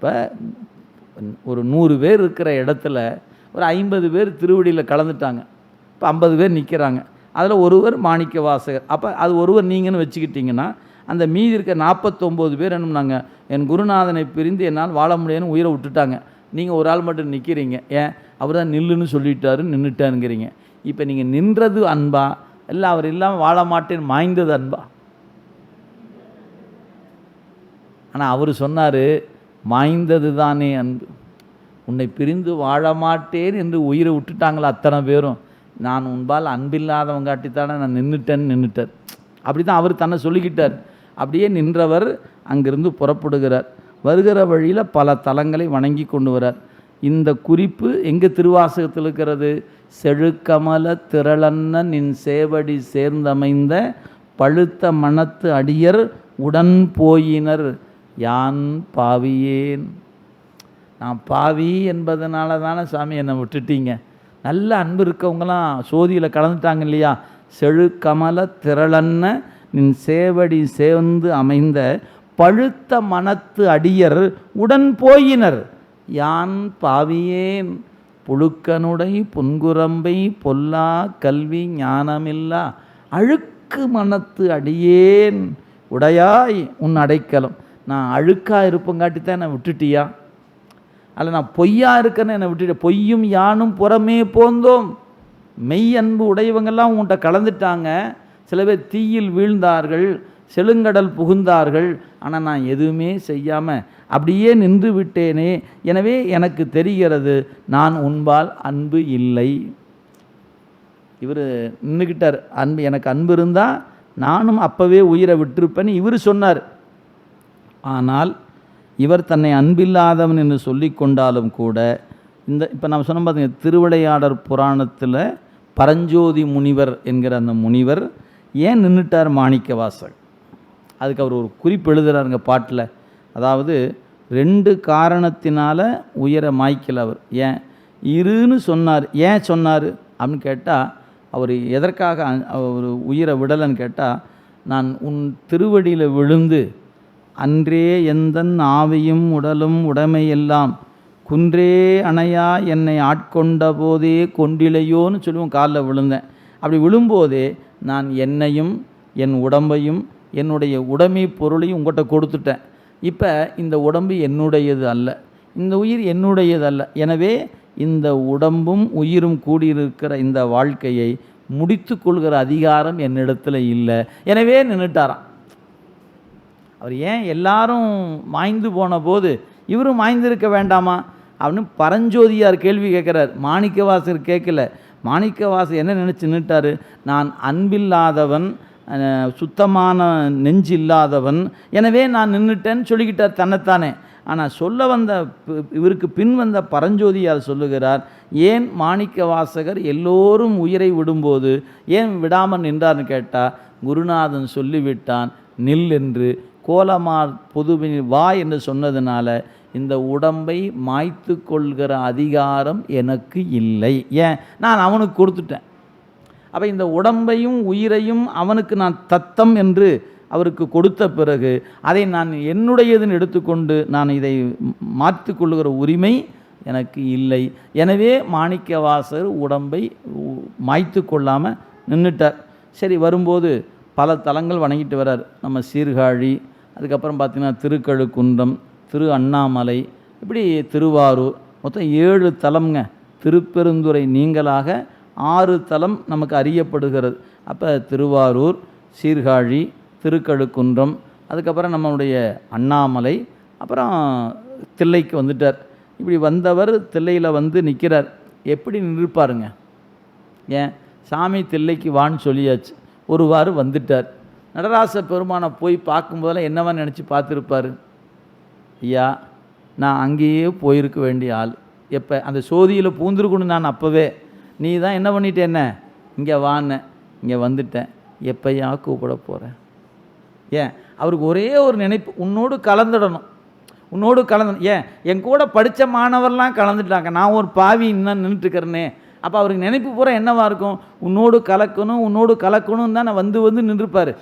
இப்போ ஒரு நூறு பேர் இருக்கிற இடத்துல ஒரு ஐம்பது பேர் திருவடியில் கலந்துட்டாங்க. இப்போ ஐம்பது பேர் நிற்கிறாங்க அதில் ஒருவர் மாணிக்க வாசகர் அப்போ அது ஒருவர் நீங்கன்னு வச்சுக்கிட்டிங்கன்னா அந்த மீதி இருக்க நாற்பத்தொம்போது பேர் என்னம்னாங்க என் குருநாதனை பிரிந்து என்னால் வாழ முடியாதுன்னு உயிரை விட்டுட்டாங்க. நீங்கள் ஒரு ஆள் மட்டும் நிற்கிறீங்க ஏன்? அவர் தான் நில்லுன்னு சொல்லிட்டாரு நின்றுட்டாருங்கிறீங்க இப்போ நீங்கள் நின்றது அன்பா? இல்லை அவர் இல்லாமல் வாழ மாட்டேன்னு மாய்ந்தது அன்பா? ஆனால் அவர் சொன்னார் மாய்ந்தது தானே அன்பு. உன்னை பிரிந்து வாழ மாட்டேன் என்று உயிரை விட்டுட்டாங்களா அத்தனை பேரும். நான் உன்பால் அன்பில்லாதவங்காட்டித்தானே நான் நின்றுட்டேன்னு நின்றுட்டார் அப்படி தான் அவர் தன்னை சொல்லிக்கிட்டார். அப்படியே நின்றவர் அங்கிருந்து புறப்படுகிறார். வருகிற வழியில் பல தலங்களை வணங்கி கொண்டு வரார். இந்த குறிப்பு எங்கே திருவாசகத்தில் இருக்கிறது? செழுக்கமல திரளன்ன நின் சேவடி சேர்ந்தமைந்த பழுத்த மனத்து அடியர் உடன் போயினர். யான் பாவியேன். நான் பாவி என்பதனால தானே சாமி என்னை விட்டுட்டீங்க. நல்ல அன்பு இருக்கவங்களாம் சோதியில் கலந்துட்டாங்க இல்லையா? செழுக்கமல திரளன்ன நின் சேவடி சேர்ந்து அமைந்த பழுத்த மனத்து அடியர் உடன் போயினர். யான் பாவியேன். புழுக்கனுடை புன்குரம்பை பொல்லா கல்வி ஞானமில்லா. அழுக்கு மனத்து அடியேன். உடையாய் உன் அடைக்கலம். நான் அழுக்காக இருப்பங்காட்டி தான் என்னை விட்டுட்டியா? அல்ல நான் பொய்யா இருக்கேன்னு என்னை விட்டுட்டு பொய்யும் யானும் புறமே போந்தோம். மெய் அன்பு உடையவங்கெல்லாம் உன்கிட்ட கலந்துட்டாங்க. சில பேர் தீயில் வீழ்ந்தார்கள் செழுங்கடல் புகுந்தார்கள். ஆனால் நான் எதுவுமே செய்யாமல் அப்படியே நின்று விட்டேனே. எனவே எனக்கு தெரிகிறது நான் உன்பால் அன்பு இல்லை. இவர் நின்றுக்கிட்டார் அன்பு எனக்கு அன்பு இருந்தால் நானும் அப்போவே உயிரை விட்டிருப்பேன்னு இவர் சொன்னார். ஆனால் இவர் தன்னை அன்பில்லாதவன் என்று சொல்லி கொண்டாலும் கூட இந்த இப்போ நம்ம சொன்ன பார்த்தீங்க திருவிளையாடற் புராணத்தில் பரஞ்சோதி முனிவர் என்கிற அந்த முனிவர் ஏன் நின்றுட்டார் மாணிக்கவாசகர் அதுக்கு அவர் ஒரு குறிப்பு எழுதுகிறாருங்க பாட்டில். அதாவது ரெண்டு காரணத்தினால் உயர மாய்க்கல அவர். ஏன்? இருன்னு சொன்னார். ஏன் சொன்னார்? அப்படின்னு கேட்டால் அவர் எதற்காக அ- அவர் உயிரை விடலைன்னு கேட்டால் நான் உன் திருவடியில் விழுந்து அன்றே எந்தன் ஆவியும் உடலும் உடைமையெல்லாம். குன்றே அணையா என்னை ஆட்கொண்ட போதே கொண்டிலையோன்னு சொல்லுவோம் காலில் விழுந்தேன். அப்படி விழும்போதே நான் என்னையும் என் உடம்பையும் என்னுடைய உடைமை பொருளையும் உங்கள்கிட்ட கொடுத்துட்டேன். இப்போ இந்த உடம்பு என்னுடையது அல்ல. இந்த உயிர் என்னுடையது அல்ல. எனவே இந்த உடம்பும் உயிரும் கூடியிருக்கிற இந்த வாழ்க்கையை முடித்து கொள்கிற அதிகாரம் என்னிடத்தில் இல்லை. எனவே நின்றுட்டாராம் அவர் ஏன் எல்லாரும் மாய்ந்து போன போது இவரும் மாய்ந்திருக்க வேண்டாமா? அப்படின்னு பரஞ்சோதியார் கேள்வி கேட்குறார். மாணிக்கவாசர் கேட்கல. மாணிக்கவாசர் என்ன நினச்சி நின்றுட்டாரு நான் அன்பில்லாதவன் சுத்தமான நெஞ்சு இல்லாதவன் எனவே நான் நின்றுட்டேன்னு சொல்லிக்கிட்டார் தன்னைத்தானே. ஆனால் சொல்ல வந்த இவருக்கு பின் வந்த பரஞ்சோதியார் சொல்லுகிறார் ஏன் மாணிக்க வாசகர் எல்லோரும் உயிரை விடும்போது ஏன் விடாமல் நின்றார்னு கேட்டால் குருநாதன் சொல்லிவிட்டான் நில் என்று கோலமார் பொதுவின் வா என்று சொன்னதுனால இந்த உடம்பை மாய்த்து கொள்கிற அதிகாரம் எனக்கு இல்லை. ஏன்? நான் அவனுக்கு கொடுத்துட்டேன். அப்போ இந்த உடம்பையும் உயிரையும் அவனுக்கு நான் தத்தம் என்று அவருக்கு கொடுத்த பிறகு அதை நான் என்னுடையதுன்னு எடுத்துக்கொண்டு நான் இதை மாற்றி கொள்ளுகிற உரிமை எனக்கு இல்லை. எனவே மாணிக்கவாசர் உடம்பை மாய்த்து கொள்ளாமல் நின்றுட்டார் சரி வரும்போது பல தலங்கள் வணங்கிட்டு வரார். நம்ம சீர்காழி அதுக்கப்புறம் பார்த்திங்கன்னா திருக்கழுக்குன்றம் திரு அண்ணாமலை இப்படி திருவாரூர் மொத்தம் ஏழு தலம்ங்க. திருப்பெருந்துறை நீங்களாக ஆறு தலம் நமக்கு அறியப்படுகிறது. அப்போ திருவாரூர் சீர்காழி திருக்கழுக்குன்றம் அதுக்கப்புறம் நம்மளுடைய அண்ணாமலை அப்புறம் தில்லைக்கு வந்துட்டார். இப்படி வந்தவர் தில்லையில் வந்து நிற்கிறார் எப்படி நிற்பாருங்க ஏன்? சாமி தில்லைக்கு வான்னு சொல்லியாச்சு. ஒருவாறு வந்துட்டார். நடராச பெருமானை போய் பார்க்கும்போதெல்லாம் என்னவா நினச்சி பார்த்துருப்பாரு? ஐயா நான் அங்கேயே போயிருக்க வேண்டிய ஆள். எப்போ? அந்த சோதியில் பூந்துருக்கணும் நான் அப்போவே. நீ தான் என்ன பண்ணிட்ட என்ன? இங்கே வான்னு. இங்கே வந்துட்டேன். எப்பையா கூப்பிட போகிறேன் ஏன்? அவருக்கு ஒரே ஒரு நினைப்பு. உன்னோடு கலந்துடணும். உன்னோடு கலந்து ஏன்? என் கூட படித்த மாணவர்லாம் கலந்துட்டாங்க. நான் ஒரு பாவி இன்னும் நின்றுட்டுருக்கிறேனே அப்போ அவருக்கு நினைப்பு பூரா என்னவா இருக்கும்? உன்னோடு கலக்கணும் உன்னோடு கலக்கணும் தான் வந்து வந்து நின்றுப்பார்.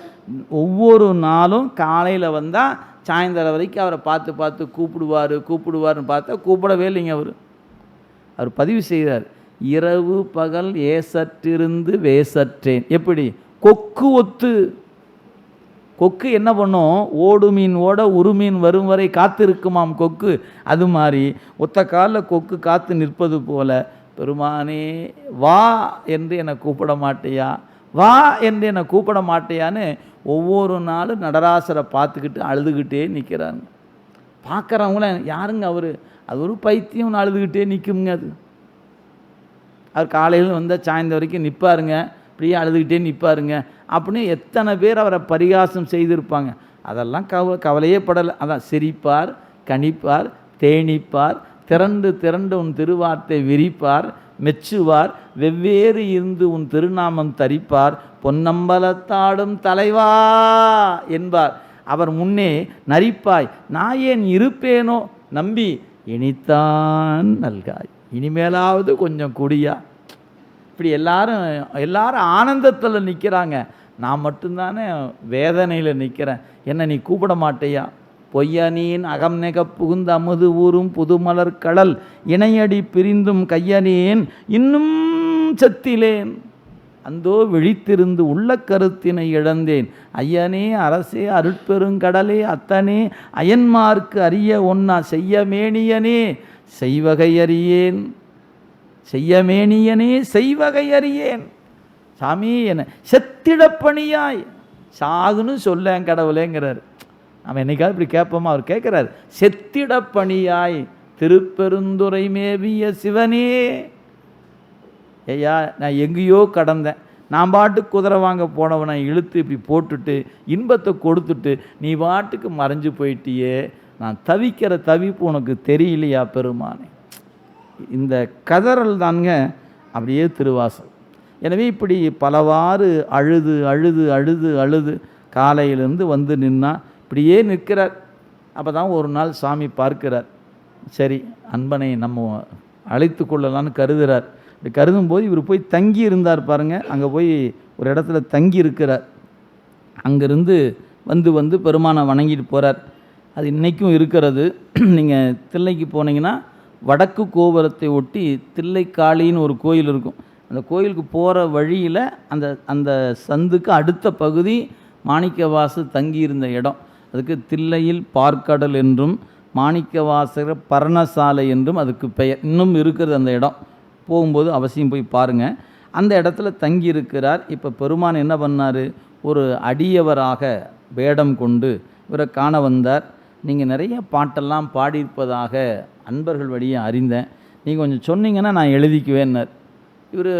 ஒவ்வொரு நாளும் காலையில் வந்தால் சாயந்தரம் வரைக்கும் அவரை பார்த்து பார்த்து கூப்பிடுவார் கூப்பிடுவார்னு பார்த்தா கூப்பிடவே இல்லைங்க அவர். அவர் பதிவு செய்கிறார் இரவு பகல் ஏசற்றிருந்து வேசற்றேன். எப்படி? கொக்கு ஒத்து. கொக்கு என்ன பண்ணும்? ஓடு மீன் ஓட உரு மீன் வரும் வரை காத்திருக்குமாம் கொக்கு. அது மாதிரி ஒத்த காலில் கொக்கு காத்து நிற்பது போல பெருமானே வா என்று என்னை கூப்பிட மாட்டியா? வா என்று என்னை கூப்பிட மாட்டியான்னு ஒவ்வொரு நாளும் நடராசரை பார்த்துக்கிட்டு அழுதுகிட்டே நிற்கிறாங்க பார்க்குறவங்கள யாருங்க அவர்? அது ஒரு பைத்தியம் அழுதுகிட்டே நிற்குங்க அது. அவர் காலையில் வந்தால் சாயந்தரம் வரைக்கும் நிற்பாருங்க இப்படியே அழுதுகிட்டே நிற்பாருங்க அப்படின்னு எத்தனை பேர் அவரை பரிகாசம் செய்திருப்பாங்க. அதெல்லாம் கவ கவலையே படலை. அதான் சிரிப்பார் கணிப்பார் தேனிப்பார் திரண்டு திரண்டு உன் திருவார்த்தை விரிப்பார் மெச்சுவார். வெவ்வேறு இருந்து உன் திருநாமம் தரிப்பார். பொன்னம்பலத்தாடும் தலைவா என்பார். அவர் முன்னே நரிப்பாய் நான் ஏன் இருப்பேனோ? நம்பி இனித்தான் நல்காய். இனிமேலாவது கொஞ்சம் குடியா. இப்படி எல்லாரும் எல்லாரும் ஆனந்தத்தில் நிற்கிறாங்க நான் மட்டும்தானே வேதனையில் நிற்கிறேன் என்ன நீ கூப்பிட மாட்டேயா? பொய்யனியின் அகம் நெக புகுந்த அமுது ஊரும் புதுமலர் கடல் இணையடி பிரிந்தும் கையனேன் இன்னும் செத்திலேன். அந்தோ விழித்திருந்து உள்ள கருத்தினை இழந்தேன். ஐயனே அரசே அருட்பெருங்கடலே அத்தனே அயன்மார்க்கு அறிய ஒன்னா செய்ய மேனியனே செய்வகை அறியேன். செய்யமேனியனே செய்வகை அறியேன். சாமி என செத்திடப்பணியாய். சாகுன்னு சொல்லேன் கடவுளேங்கிறார். நம்ம என்னைக்காவது இப்படி கேட்போமா? அவர் கேட்குறாரு செத்திடப்பணியாய் திருப்பெருந்துறை மேவிய சிவனே. ஐயா நான் எங்கேயோ கடந்தேன். நான் பாட்டுக்கு குதிரை வாங்க போனவனை இழுத்து இப்படி போட்டுட்டு இன்பத்தை கொடுத்துட்டு நீ பாட்டுக்கு மறைஞ்சு போயிட்டியே. நான் தவிக்கிற தவிப்பு உனக்கு தெரியலையா பெருமானே? இந்த கதறல் தாங்க அப்படியே திருவாசல். எனவே இப்படி பலவாறு அழுது அழுது அழுது அழுது காலையிலேருந்து வந்து நின்னா இப்படியே நிற்கிறார். அப்போ தான் ஒரு நாள் சாமி பார்க்கிறார். சரி அன்பனை நம்ம அழைத்து கொள்ளலான்னு கருதுகிறார். இப்படி கருதும் போது இவர் போய் தங்கி இருந்தார் பாருங்கள் அங்கே போய் ஒரு இடத்துல தங்கி இருக்கிறார். அங்கேருந்து வந்து வந்து பெருமானை வணங்கிட்டு போகிறார் அது இன்றைக்கும் இருக்கிறது. நீங்கள் தில்லைக்கு போனீங்கன்னா வடக்கு கோபுரத்தை ஒட்டி தில்லைக்காளின்னு ஒரு கோயில் இருக்கும். அந்த கோயிலுக்கு போகிற வழியில் அந்த அந்த சந்துக்கு அடுத்த பகுதி மாணிக்கவாசு தங்கியிருந்த இடம். அதுக்கு தில்லையில் பார்க்கடல் என்றும் மாணிக்கவாசகர் பர்ணசாலை என்றும் அதுக்கு பெயர். இன்னும் இருக்கிறது அந்த இடம். போகும்போது அவசியம் போய் பாருங்கள் அந்த இடத்துல தங்கி இருக்கிறார் இப்போ பெருமான் என்ன பண்ணார்? ஒரு அடியவராக வேடம் கொண்டு இவரை காண வந்தார். நீங்கள் நிறைய பாட்டெல்லாம் பாடியிருப்பதாக அன்பர்கள் வழியாக அறிந்தேன். நீங்கள் கொஞ்சம் சொன்னீங்கன்னா நான் எழுதிக்குவேன்னார். இவர்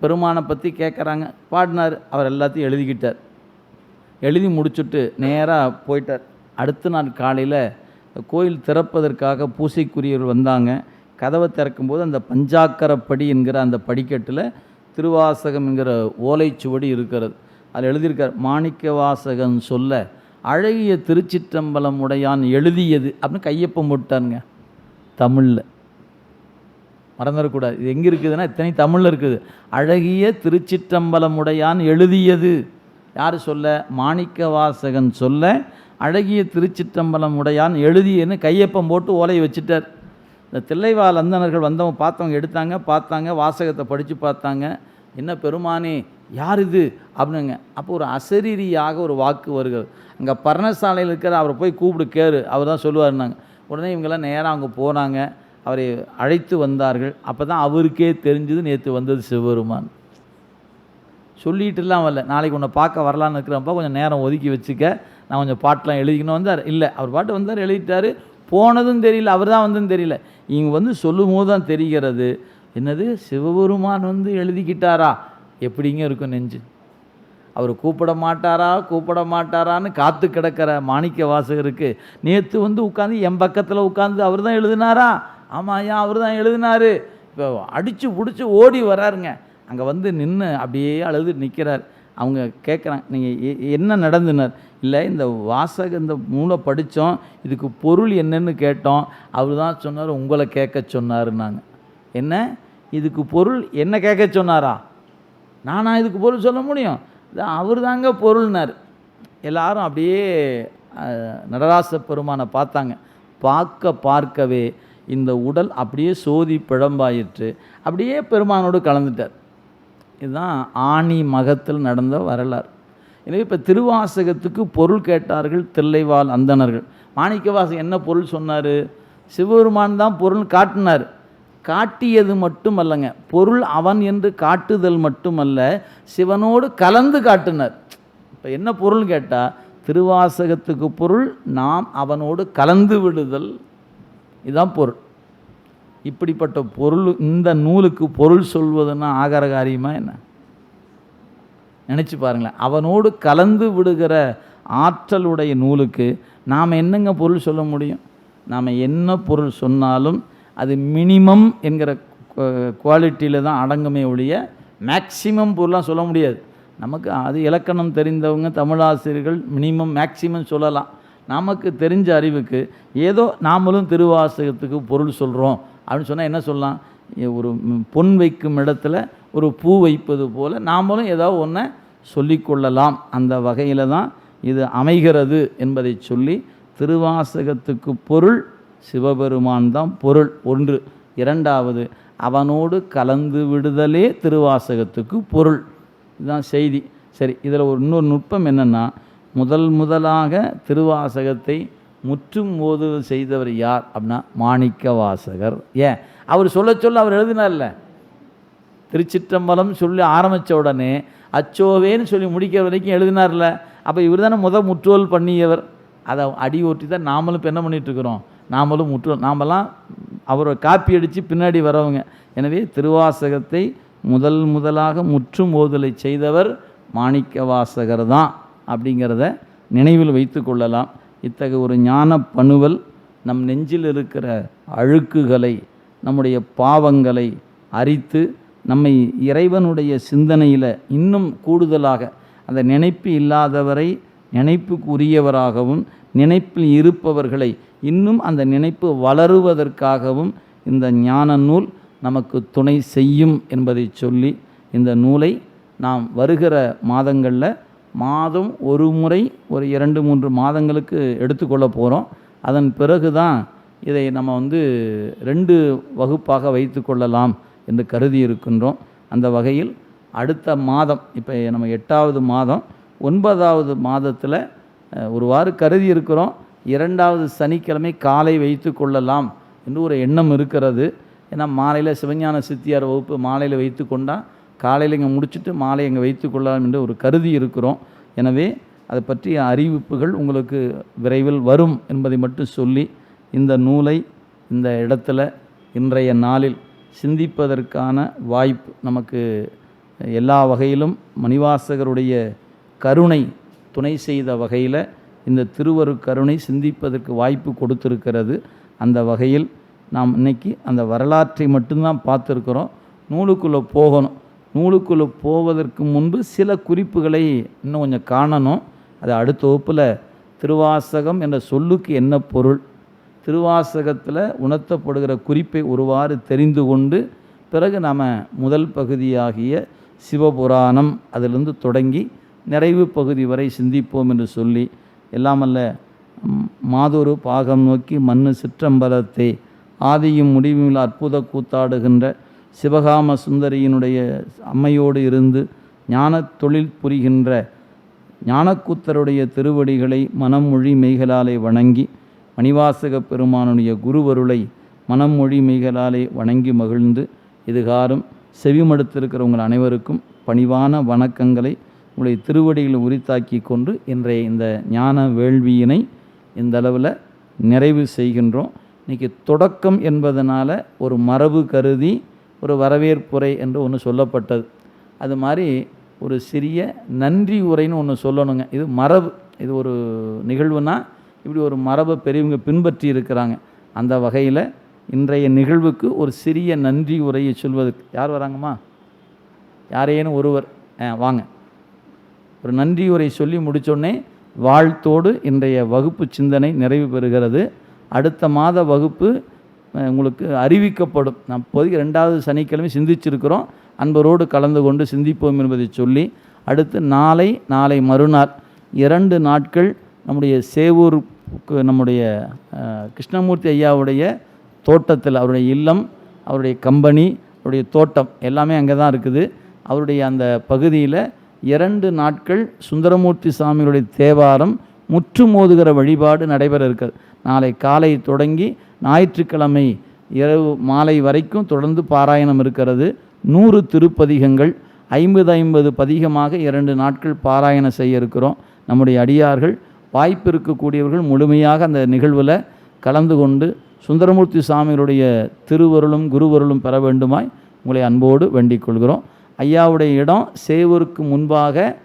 பெருமானை பற்றி கேட்குறாங்க பாடினார். அவர் எல்லாத்தையும் எழுதிக்கிட்டார். எழுதி முடிச்சுட்டு நேராக போயிட்டார் அடுத்த நாள் காலையில் கோயில் திறப்பதற்காக பூசைக்குரியவர் வந்தாங்க. கதவை திறக்கும்போது அந்த பஞ்சாக்கரப்படி என்கிற அந்த படிக்கட்டில் திருவாசகம் என்கிற ஓலைச்சுவடி இருக்கிறது. அதில் எழுதியிருக்கார் மாணிக்க வாசகன் சொல்ல அழகிய திருச்சிற்றம்பலம் உடையான் எழுதியது அப்படின்னு கையொப்பம் போட்டாருங்க தமிழில். மறந்துடக்கூடாது இது எங்கே இருக்குதுன்னா இத்தனை தமிழில் இருக்குது. அழகிய திருச்சிற்றம்பலம் உடையான் எழுதியது யார் சொல்ல? மாணிக்க வாசகன் சொல்ல அழகிய திருச்சிற்றம்பலம் உடையான் எழுதியன்னு கையப்பம் போட்டு ஓலை வச்சுட்டார். இந்த தில்லைவால் அந்தணர்கள் வந்தவங்க பார்த்தவங்க எடுத்தாங்க பார்த்தாங்க வாசகத்தை படித்து பார்த்தாங்க. என்ன பெருமானே யார் இது? அப்படிங்க அப்போ ஒரு அசரீரியாக ஒரு வாக்கு வருகிறது. அங்கே பர்ணசாலையில் இருக்கிற அவரை போய் கூப்பிடு கேரு அவர் தான் சொல்லுவார்னாங்க உடனே இவங்கெல்லாம் நேராக அங்கே போனாங்க. அவரை அழைத்து வந்தார்கள். அப்போ தான் அவருக்கே தெரிஞ்சது நேற்று வந்தது சிவபெருமான். சொல்லிட்டுலாம் வரல. நாளைக்கு உன்னை பார்க்க வரலான்னு இருக்கிறப்ப கொஞ்சம் நேரம் ஒதுக்கி வச்சுக்க. நான் கொஞ்சம் பாட்டெலாம் எழுதிக்கணும் வந்தார். இல்லை அவர் பாட்டு வந்தார் எழுதிட்டாரு. போனதும் தெரியல அவர் தான் வந்ததும் தெரியல. இங்கே வந்து சொல்லும் போது தான் தெரிகிறது. என்னது? சிவபெருமான் வந்து எழுதிக்கிட்டாரா? எப்படிங்க இருக்கும் நெஞ்சு? அவர் கூப்பிட மாட்டாரா? கூப்பிட மாட்டாரான்னு காத்து கிடக்கிற மாணிக்க வாசகருக்கு. நேற்று வந்து உட்காந்து என் பக்கத்தில் உட்காந்து அவர் தான் எழுதினாரா? ஆமாம் ஐயா அவர் தான் எழுதினாரு. இப்போ அடித்து பிடிச்சி ஓடி வராருங்க. அங்கே வந்து நின்று அப்படியே அழுது நிற்கிறார் அவங்க கேட்குறாங்க நீங்கள் என்ன நடந்துனார்? இல்லை இந்த வாசக இந்த மூளை படித்தோம் இதுக்கு பொருள் என்னன்னு கேட்டோம். அவர் தான் சொன்னார் உங்களை கேட்க சொன்னாருன்னாங்க. என்ன? இதுக்கு பொருள் என்ன கேட்க சொன்னாரா? நானா இதுக்கு பொருள் சொல்ல முடியும். அவர் தாங்க பொருள்னார். எல்லாரும் அப்படியே நடராச பெருமானை பார்த்தாங்க. பார்க்க பார்க்கவே இந்த உடல் அப்படியே சோதி பிழம்பாயிற்று. அப்படியே பெருமானோடு கலந்துட்டார். இதுதான் ஆணி மகத்தில் நடந்த வரலாறு. எனவே இப்போ திருவாசகத்துக்கு பொருள் கேட்டார்கள் தில்லைவால் அந்தணர்கள். மாணிக்கவாசகம் என்ன பொருள் சொன்னார்? சிவபெருமான் தான் பொருள் காட்டினார். காட்டியது மட்டும் அல்லங்க பொருள் அவன் என்று காட்டுதல் மட்டுமல்ல சிவனோடு கலந்து காட்டினார். இப்போ என்ன பொருள் கேட்டால் திருவாசகத்துக்கு பொருள் நாம் அவனோடு கலந்து விடுதல். இதுதான் பொருள். இப்படிப்பட்ட பொருள் இந்த நூலுக்கு பொருள் சொல்வதுன்னா ஆகார காரியமாக என்ன? நினச்சி பாருங்களேன். அவனோடு கலந்து விடுகிற ஆற்றலுடைய நூலுக்கு நாம் என்னங்க பொருள் சொல்ல முடியும்? நாம் என்ன பொருள் சொன்னாலும் அது மினிமம் என்கிற குவாலிட்டியில் தான் அடங்குமே ஒழிய மேக்சிமம் பொருளாக சொல்ல முடியாது. நமக்கு அது இலக்கணம் தெரிந்தவங்க தமிழாசிரியர்கள் மினிமம் மேக்சிமம் சொல்லலாம். நமக்கு தெரிஞ்ச அறிவுக்கு ஏதோ நாமளும் திருவாசகத்துக்கு பொருள் சொல்கிறோம் அப்படின்னு சொன்னால் என்ன சொல்லலாம்? ஒரு பொன் வைக்கும் இடத்துல ஒரு பூ வைப்பது போல் நாமளும் ஏதாவது ஒன்றை சொல்லிக்கொள்ளலாம் அந்த வகையில் தான் இது அமைகிறது என்பதை சொல்லி திருவாசகத்துக்கு பொருள் சிவபெருமான் தான் பொருள். ஒன்று. இரண்டாவது அவனோடு கலந்து விடுதலே திருவாசகத்துக்கு பொருள். இதுதான் செய்தி. சரி இதில் ஒரு இன்னொரு நுட்பம் என்னென்னா முதல் முதலாக திருவாசகத்தை முற்றும் ஓதுதல் செய்தவர் யார் அப்படின்னா மாணிக்க வாசகர் ஏன்? அவர் சொல்ல சொல்ல அவர் எழுதினார்ல. திருச்சிற்றம்பலம் சொல்லி ஆரம்பித்த உடனே அச்சோவேன்னு சொல்லி முடிக்கிற வரைக்கும் எழுதினார்ல. அப்போ இவர் தானே முத முற்றோல் பண்ணியவர். அதை அடி ஓட்டி தான் நாமளும் இப்போ என்ன பண்ணிகிட்ருக்குறோம் நாமளும் முற்றோல் நாமெல்லாம் அவரை காப்பி அடித்து பின்னாடி வரவங்க. எனவே திருவாசகத்தை முதல் முதலாக முற்றும் ஓதலை செய்தவர் மாணிக்க வாசகர் தான் அப்படிங்கிறத நினைவில் வைத்து கொள்ளலாம். இத்தகைய ஒரு ஞான பணுவல் நம் நெஞ்சில் இருக்கிற அழுக்குகளை நம்முடைய பாவங்களை அரித்து நம்மை இறைவனுடைய சிந்தனையில் இன்னும் கூடுதலாக அந்த நினைப்பு இல்லாதவரை நினைப்புக்கு உரியவராகவும் நினைப்பில் இருப்பவர்களை இன்னும் அந்த நினைப்பு வளருவதற்காகவும் இந்த ஞான நூல் நமக்கு துணை செய்யும் என்பதை சொல்லி இந்த நூலை நாம் வருகிற மாதங்களில் மாதம் ஒரு முறை ஒரு இரண்டு மூன்று மாதங்களுக்கு எடுத்துக்கொள்ள போகிறோம் அதன் பிறகு தான் இதை நம்ம வந்து ரெண்டு வகுப்பாக வைத்து கொள்ளலாம் என்று கருதி இருக்கின்றோம். அந்த வகையில் அடுத்த மாதம் இப்போ நம்ம எட்டாவது மாதம் ஒன்பதாவது மாதத்தில் ஒருவாறு கருதி இருக்கிறோம். இரண்டாவது சனிக்கிழமை காலை வைத்து கொள்ளலாம் என்று ஒரு எண்ணம் இருக்கிறது. ஏன்னா மாலையில் சிவஞான சித்தியார் வகுப்பு மாலையில் வைத்து கொண்டால் காலையில் இங்கே முடிச்சுட்டு மாலை இங்கே வைத்து கொள்ளலாம் என்று ஒரு கருதி இருக்கிறோம். எனவே அதை பற்றிய அறிவிப்புகள் உங்களுக்கு விரைவில் வரும் என்பதை மட்டும் சொல்லி இந்த நூலை இந்த இடத்துல இன்றைய நாளில் சிந்திப்பதற்கான வாய்ப்பு நமக்கு எல்லா வகையிலும் மணிவாசகருடைய கருணை துணை செய்த வகையில் இந்த திருவரு கருணை சிந்திப்பதற்கு வாய்ப்பு கொடுத்திருக்கிறது. அந்த வகையில் நாம் இன்னைக்கு அந்த வரலாற்றை மட்டும்தான் பார்த்துருக்குறோம். நூலுக்குள்ளே போகணும். நூலுக்குள்ளே போவதற்கு முன்பு சில குறிப்புகளை இன்னும் கொஞ்சம் காணணும். அது அடுத்த வகுப்பில். திருவாசகம் என்ற சொல்லுக்கு என்ன பொருள்? திருவாசகத்தில் உணர்த்தப்படுகிற குறிப்பை ஒருவாறு தெரிந்து கொண்டு பிறகு நாம் முதல் பகுதியாகிய சிவபுராணம் அதிலிருந்து தொடங்கி நிறைவு பகுதி வரை சிந்திப்போம் என்று சொல்லி எல்லாமல்ல மாதொரு பாகம் நோக்கி மண்ணு சிற்றம்பலத்தை ஆதியும் முடிவில் அற்புத கூத்தாடுகின்ற சிவகாம சுந்தரியினுடைய அம்மையோடு இருந்து ஞான தொழில் புரிகின்ற ஞானக்கூத்தருடைய திருவடிகளை மனம் மொழி மெய்களாலே வணங்கி மணிவாசக பெருமானுடைய குருவருளை மனம் மொழி மெய்களாலே வணங்கி மகிழ்ந்து இதுகாரும் செவிமடுத்திருக்கிறவங்கள் அனைவருக்கும் பணிவான வணக்கங்களை உங்களுடைய திருவடிகளை உரித்தாக்கி கொண்டு இன்றைய இந்த ஞான வேள்வியினை இந்த அளவில் நிறைவு செய்கின்றோம். இன்றைக்கி தொடக்கம் என்பதனால் ஒரு மரபு கருதி ஒரு வரவேற்புரை என்று ஒன்று சொல்லப்பட்டது. அது மாதிரி ஒரு சிறிய நன்றி உரைன்னு ஒன்று சொல்லணுங்க. இது மரபு. இது ஒரு நிகழ்வுனா இப்படி ஒரு மரபை பெரியவங்க பின்பற்றி இருக்கிறாங்க. அந்த வகையில் இன்றைய நிகழ்வுக்கு ஒரு சிறிய நன்றி உரையை சொல்வதற்கு. யார் வராங்கம்மா? யாரேனும் ஒருவர். ஆ வாங்க. ஒரு நன்றி உரை சொல்லி முடித்தோடனே வாழ்த்தோடு இன்றைய வகுப்பு சிந்தனை நிறைவு பெறுகிறது. அடுத்த மாத வகுப்பு உங்களுக்கு அறிவிக்கப்படும். நாம் இப்போதைக்கு ரெண்டாவது சனிக்கிழமை சிந்திச்சிருக்கிறோம். அன்பரோடு கலந்து கொண்டு சிந்திப்போம் என்பதை சொல்லி அடுத்து நாளை நாளை மறுநாள் இரண்டு நாட்கள் நம்முடைய சேவூருக்கு நம்முடைய கிருஷ்ணமூர்த்தி ஐயாவுடைய தோட்டத்தில் அவருடைய இல்லம் அவருடைய கம்பெனி அவருடைய தோட்டம் எல்லாமே அங்கே தான் இருக்குது. அவருடைய அந்த பகுதியில் இரண்டு நாட்கள் சுந்தரமூர்த்தி சாமியுடைய தேவாரம் முற்று மோதுகிற வழிபாடு நடைபெற இருக்கிறது. நாளை காலை தொடங்கி ஞாயிற்றுக்கிழமை இரவு மாலை வரைக்கும் தொடர்ந்து பாராயணம் இருக்கிறது. நூறு திருப்பதிகங்கள் ஐம்பது ஐம்பது பதிகமாக இரண்டு நாட்கள் பாராயணம் செய்ய இருக்கிறோம். நம்முடைய அடியார்கள் வாய்ப்பு இருக்கக்கூடியவர்கள் முழுமையாக அந்த நிகழ்வில் கலந்து கொண்டு சுந்தரமூர்த்தி சாமிகளுடைய திருவருளும் குருவருளும் பெற வேண்டுமாய் உங்களை அன்போடு வேண்டிக் கொள்கிறோம். ஐயாவுடைய இடம் சேவூருக்கு முன்பாக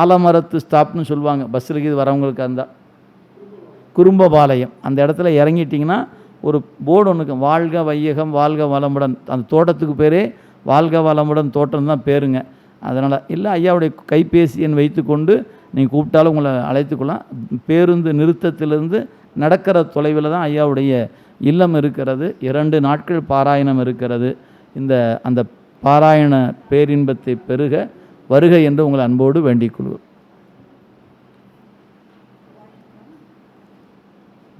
ஆலமரத்து ஸ்டாப்னு சொல்லுவாங்க. பஸ்ஸில் இது வரவங்களுக்கு அந்த குறும்பபாளையம். அந்த இடத்துல இறங்கிட்டிங்கன்னா ஒரு போர்டு ஒன்று வாழ்க வையகம் வாழ்க வளமுடன். அந்த தோட்டத்துக்கு பேரே வாழ்க வளமுடன் தோட்டம் தான் பேருங்க. அதனால் இல்லை ஐயாவுடைய கைபேசி எண் வைத்துக்கொண்டு நீங்கள் கூப்பிட்டாலும் உங்களை அழைத்துக்கொள்ளலாம் பேருந்து நிறுத்தத்திலிருந்து நடக்கிற தொலைவில் தான் ஐயாவுடைய இல்லம் இருக்கிறது. இரண்டு நாட்கள் பாராயணம் இருக்கிறது. இந்த அந்த பாராயண பேரின்பத்தை பெருக வருக என்று உங்களை அன்போடு வேண்டிக் கொள்வோம்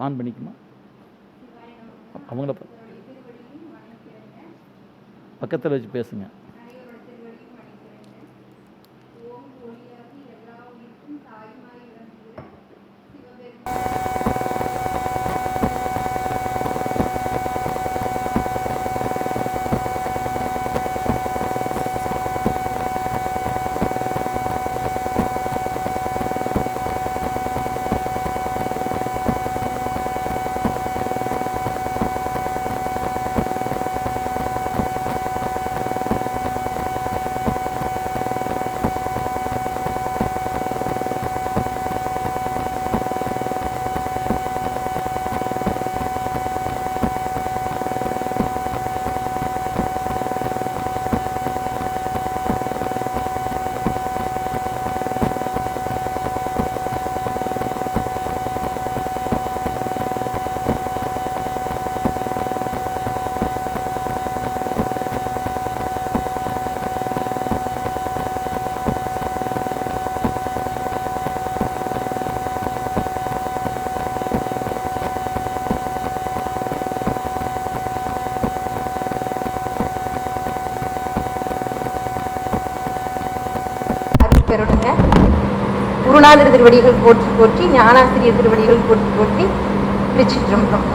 ஆன் பண்ணிக்குமா? அவங்கள பக்கத்தில் வச்சு பேசுங்க. குருநாதர் திருவடிகள் போற்றி போற்றி ஞானாசிரியர் திருவடிகள் போற்றி போற்றி இருந்தோம்.